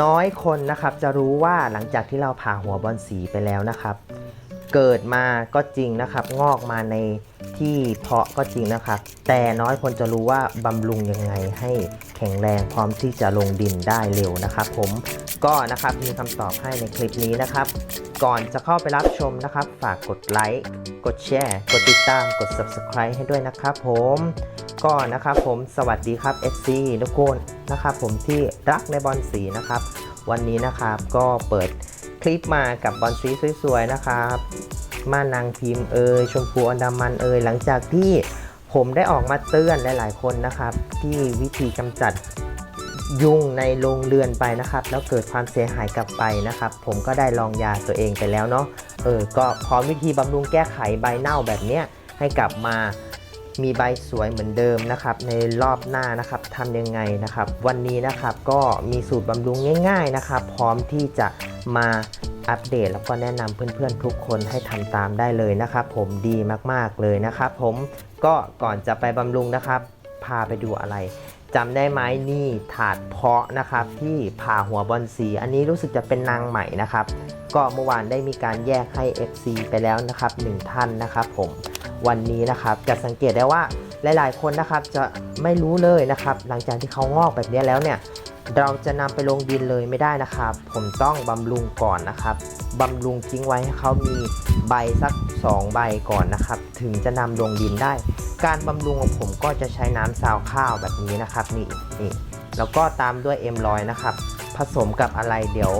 น้อยคนนะครับจะรู้ว่าหลังจากที่เราผ่าหัวบอลสีไปแล้วนะครับ เกิดมาก็จริงนะครับ งอกมาในที่เพาะก็จริงนะครับ แต่น้อยคนจะรู้ว่าบำรุงยังไงให้แข็งแรงพร้อมที่จะลงดินได้เร็วนะครับ ผมก็นะครับมีคำตอบให้ในคลิปนี้นะครับ ก่อนจะเข้าไปรับชมนะครับ ฝากกดไลค์กดแชร์กดติดตามกด subscribe ให้ด้วยนะครับ ผมก็นะครับผมสวัสดีครับ FC ทุกคนนะครับ ผมที่รักในบอลสีนะครับ วันนี้นะครับก็เปิด คลิปมากับบอลสีสวยๆนะครับม่านางพิมพ์เอยชมพูอันดามันเอยหลังจากที่ผมได้ออกมาเตือนหลายๆคนนะครับ ที่วิธีกำจัดยุงในโรงเรือนไปนะครับ แล้วเกิดความเสียหายกลับไปนะครับ ผมก็ได้ลองยาตัวเองไปแล้วเนาะเออก็พร้อมวิธีบำรุงแก้ไขใบเน่าแบบเนี้ยให้กลับมา มีใบสวยเหมือนเดิมนะครับในรอบหน้านะครับทำยังไงนะครับ วันนี้นะครับก็มีสูตรบำรุงง่าย ๆนะครับ พร้อมที่จะมาอัปเดตแล้วก็แนะนำเพื่อนๆทุกคนให้ทำตามได้เลยนะครับ ผมดีมากๆเลยนะครับผมก็ก่อนจะไปบำรุงนะครับ พาไปดูอะไรจำได้ไหมนี่ถาดเพาะนะครับที่ผ่าหัวบอลสี อันนี้รู้สึกจะเป็นนางใหม่นะครับ ก็เมื่อวานได้มีการแยกให้ FC ไปแล้วนะครับหนึ่งท่านนะครับผม วันนี้นะครับ จะสังเกตได้ว่าหลาย ๆ คนนะครับจะไม่รู้เลยนะครับ หลังจากที่เขางอกแบบนี้แล้วเนี่ยเราจะนำไปลงดินเลยไม่ได้นะครับ ผมต้องบำรุงก่อนนะครับบำรุงทิ้งไว้ให้เขามีใบสัก 2 ใบก่อนนะครับ ถึงจะนำลงดินได้ การบำรุงของผมก็จะใช้น้ำซาวข้าวแบบนี้นะครับนี่นี่แล้วก็ตามด้วย M100 นะครับ ผสมกับอะไรเดี๋ยว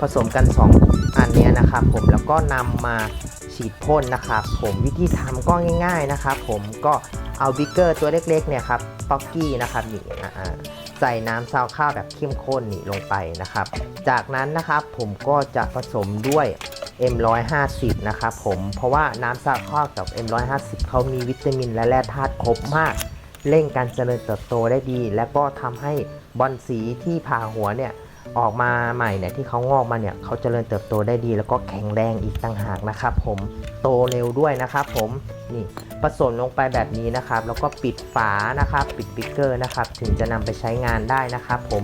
ผสมกัน 2 อันนี้นะครับ ผมแล้วก็นำมา ฉีดพ่นนะครับผมวิธีทำก็ง่าย ๆนะครับผมก็เอาบิ๊กเกอร์ตัวเล็กๆเนี่ยครับป๊อกกี้นะครับนี่ใส่น้ำซาวข้าวแบบเข้มข้นนี่ลงไปนะครับ จากนั้นนะครับผมก็จะผสมด้วย M150 นะครับผมเพราะว่าน้ำซาวข้าวกับ M150 เขามีวิตามินและแร่ธาตุครบมาก เร่งการเจริญเติบโตได้ดี และก็ทำให้บอลสีที่ผ่าหัวเนี่ย ออกมาใหม่เนี่ยที่เขางอกมาเนี่ยเขาเจริญเติบโตได้ดี แล้วก็แข็งแรงอีกต่างหากนะครับผมโตเร็วด้วยนะครับผมนี่ผสมลงไปแบบนี้นะครับ แล้วก็ปิดฝานะครับปิดบิ๊กเกอร์นะครับ ถึงจะนำไปใช้งานได้นะครับ ผม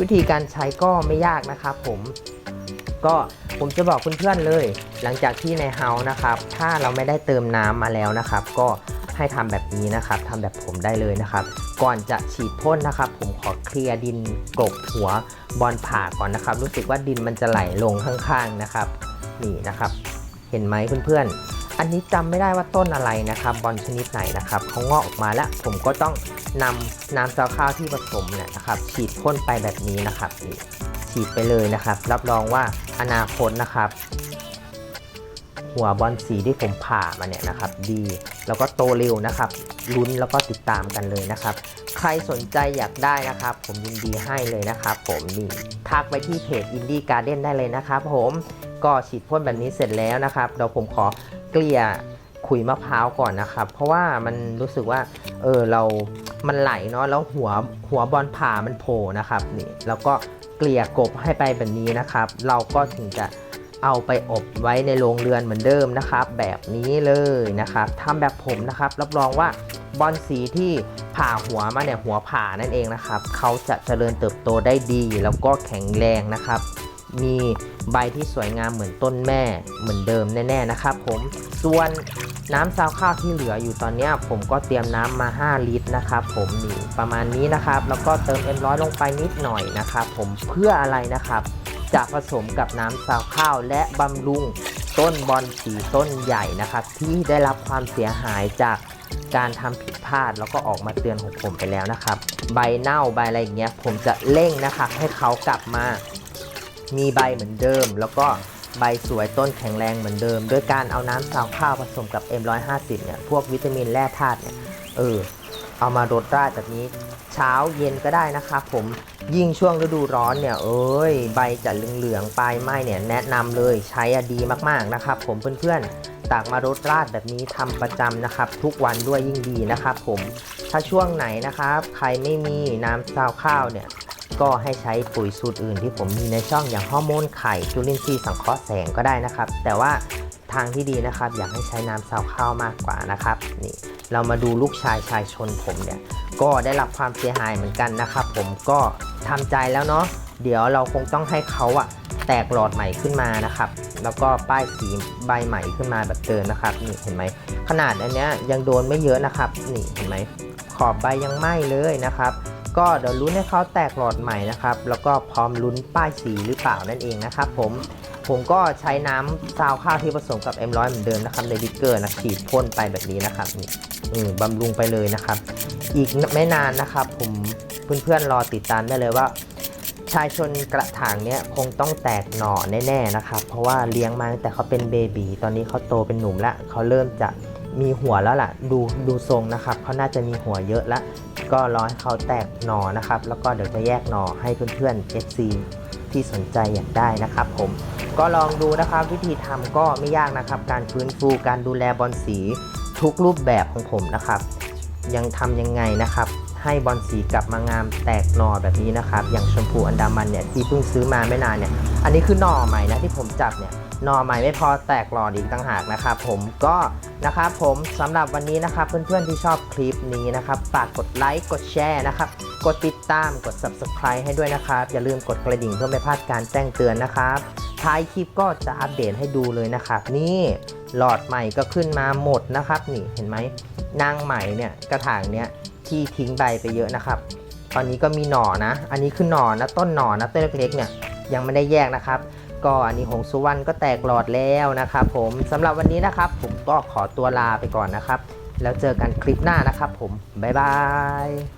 วิธีการใช้ก็ไม่ยากนะครับ ผมก็ผมจะบอกเพื่อนๆเลย หลังจากที่ในเฮาส์นะครับ ถ้าเราไม่ได้เติมน้ำมาแล้วนะครับ ก็ ให้ทำแบบนี้นะครับทำแบบผมได้เลยนะครับ ก่อนจะฉีดพ่นนะครับ ผมขอเคลียร์ดินกลบหัวบอลผ่าก่อนนะครับ รู้สึกว่าดินมันจะไหลลงข้างๆนะครับนี่นะครับ เห็นไหมเพื่อนๆ อันนี้จำไม่ได้ว่าต้นอะไรนะครับ บอลชนิดไหนนะครับเขางอกออกมาแล้วผมก็ต้องนำน้ำซาวข้าวที่ผสมเนี่ยนะครับฉีดพ่นไปแบบนี้นะครับฉีดไปเลยนะครับ รับรองว่าอนาคตนะครับ หัวบอลสีที่ผมผ่ามาเนี่ยนะครับ ดี แล้วก็โตเร็วนะครับลุ้นแล้วก็ติดตามกันเลยนะครับ ใครสนใจอยากได้นะครับ ผมยินดีให้เลยนะครับ ผมนี่ทักไปที่เพจอินดี้การ์เด้นได้เลยนะครับ ผมก็ฉีดพ่นแบบนี้เสร็จแล้วนะครับเดี๋ยวผมขอเกลี่ยขุยมะพร้าวก่อนนะครับ เพราะว่ามันรู้สึกว่าเออเรา มันไหลเนาะแล้วหัวหัวบอลผ่ามันโผล่นะครับนี่แล้วก็เกลี่ยกบให้ไปแบบนี้นะครับ เราก็ถึงจะ เอาไปอบไว้ในโรงเรือนเหมือนเดิมนะครับ แบบนี้เลยนะครับทำแบบผมนะครับ รับรองว่าบอลสีที่ผ่าหัวมาเนี่ยหัวผ่านั่นเองนะครับเขาจะเจริญเติบโตได้ดี แล้วก็แข็งแรงนะครับ มีใบที่สวยงามเหมือนต้นแม่เหมือนเดิมแน่ๆนะครับ ผมส่วนน้ำซาวข้าวที่เหลืออยู่ตอนนี้ผมก็เตรียมน้ำมา 5 ลิตรนะครับ ผมนี่ประมาณนี้นะครับ แล้วก็เติม M100 ลงไปนิดหน่อยนะครับ ผมเพื่ออะไรนะครับ จะผสมกับน้ำซาวข้าวและบำรุงต้นบอลสีต้นใหญ่นะครับ ที่ได้รับความเสียหายจากการทำผิดพลาดแล้วก็ออกมาเตือนของผมไปแล้วนะครับ ใบเน่าใบอะไรอย่างเงี้ย ผมจะเร่งนะครับให้เขากลับมามีใบเหมือนเดิม แล้วก็ใบสวยต้นแข็งแรงเหมือนเดิม ด้วยการเอาน้ำซาวข้าวผสมกับ M150 เนี่ยพวกวิตามินแร่ธาตุเนี่ยเออ เอามารดราดแบบนี้ เช้าเย็นก็ได้นะครับผมยิ่งช่วงฤดูร้อนเนี่ยเอ้ยใบจะเหลืองๆปลายไม้เนี่ยแนะนำเลยใช้อดีมากๆนะครับ ผมเพื่อนๆตากมารดราดแบบนี้ทำประจำนะครับ ทุกวันด้วยยิ่งดีนะครับ ผมถ้าช่วงไหนนะครับ ใครไม่มีน้ำซาวข้าวเนี่ยก็ให้ใช้ปุ๋ยสูตรอื่นที่ผมมีในช่องอย่างฮอร์โมนไข่จุลินทรีย์สังเคราะห์แสงก็ได้นะครับ แต่ว่าทางที่ดีนะครับ อยากให้ใช้น้ำซาวข้าวมากกว่านะครับนี่ เรามาดูลูกชายชายชนผมเนี่ย ก็ได้รับความเสียหายเหมือนกันนะครับผมก็ทำใจแล้วเนาะเดี๋ยวเราคงต้องให้เขาอะแตกหลอดใหม่ขึ้นมานะครับ แล้วก็ป้ายสีใบใหม่ขึ้นมาแบบเดิมนะครับนี่เห็นไหมขนาดอันเนี้ยยังโดนไม่เยอะนะครับนี่เห็นไหมขอบใบยังไหม้เลยนะครับ ก็เดี๋ยวลุ้นให้เขาแตกหลอดใหม่นะครับ แล้วก็พร้อมลุ้นป้ายสีหรือเปล่านั่นเองนะครับผม ผมก็ใช้น้ำซาวข้าวที่ผสมกับ M100 เหมือนเดิมนะครับในบิ๊กเกอร์นะฉีดพ่นไปแบบนี้นะครับนี่อืมบำรุงไปเลยนะครับ อีกไม่นานนะครับ ผมเพื่อนๆรอติดตามได้เลยว่า ชายชนกระถางเนี้ยคงต้องแตกหน่อแน่ๆนะครับ เพราะว่าเลี้ยงมาตั้งแต่เขาเป็นเบบีตอนนี้เขาโตเป็นหนุ่มล้วเขาเริ่มจะมีหัวแล้วล่ะ ดูดูทรงนะครับเขาน่าจะมีหัวเยอะล้วก็รอให้เขาแตกหน่อนะครับ แล้วก็เดี๋ยวจะแยกหน่อให้เพื่อนๆ FC ที่สนใจอยากได้นะครับผมก็ลองดูนะครับวิธีทำก็ไม่ยากนะครับ การฟื้นฟูการดูแลบอลสีทุกรูปแบบของผมนะครับ ยังทำยังไงนะครับ ให้บอลสีกลับมางามแตกหน่อแบบนี้นะครับ อย่างชมพูอันดามันเนี่ยที่เพิ่งซื้อมาไม่นานเนี่ย อันนี้คือหน่อใหม่นะที่ผมจับเนี่ยหน่อใหม่ไม่พอแตกหลอดอีกต่างหากนะครับผมก็นะครับผมสำหรับวันนี้นะครับเพื่อนๆที่ชอบคลิปนี้นะครับฝากกดไลค์กดแชร์นะครับกดติดตามกด subscribe ให้ด้วยนะครับ อย่าลืมกดกระดิ่งเพื่อไม่พลาดการแจ้งเตือนนะครับท้ายคลิปก็จะอัปเดตให้ดูเลยนะครับนี่หลอดใหม่ก็ขึ้นมาหมดนะครับ นี่เห็นไหมนางใหม่เนี่ยกระถางเนี่ย ที่ทิ้งใบไปเยอะนะครับ ตอนนี้ก็มีหน่อนะ อันนี้คือหน่อนะต้นหน่อนะต้นเล็กๆเนี่ยยังไม่ได้แยกนะครับ ก็อันนี้หงสุวรรณก็แตกหลอดแล้วนะครับ ผมสำหรับวันนี้นะครับ ผมก็ขอตัวลาไปก่อนนะครับ แล้วเจอกันคลิปหน้านะครับ ผมบ๊ายบาย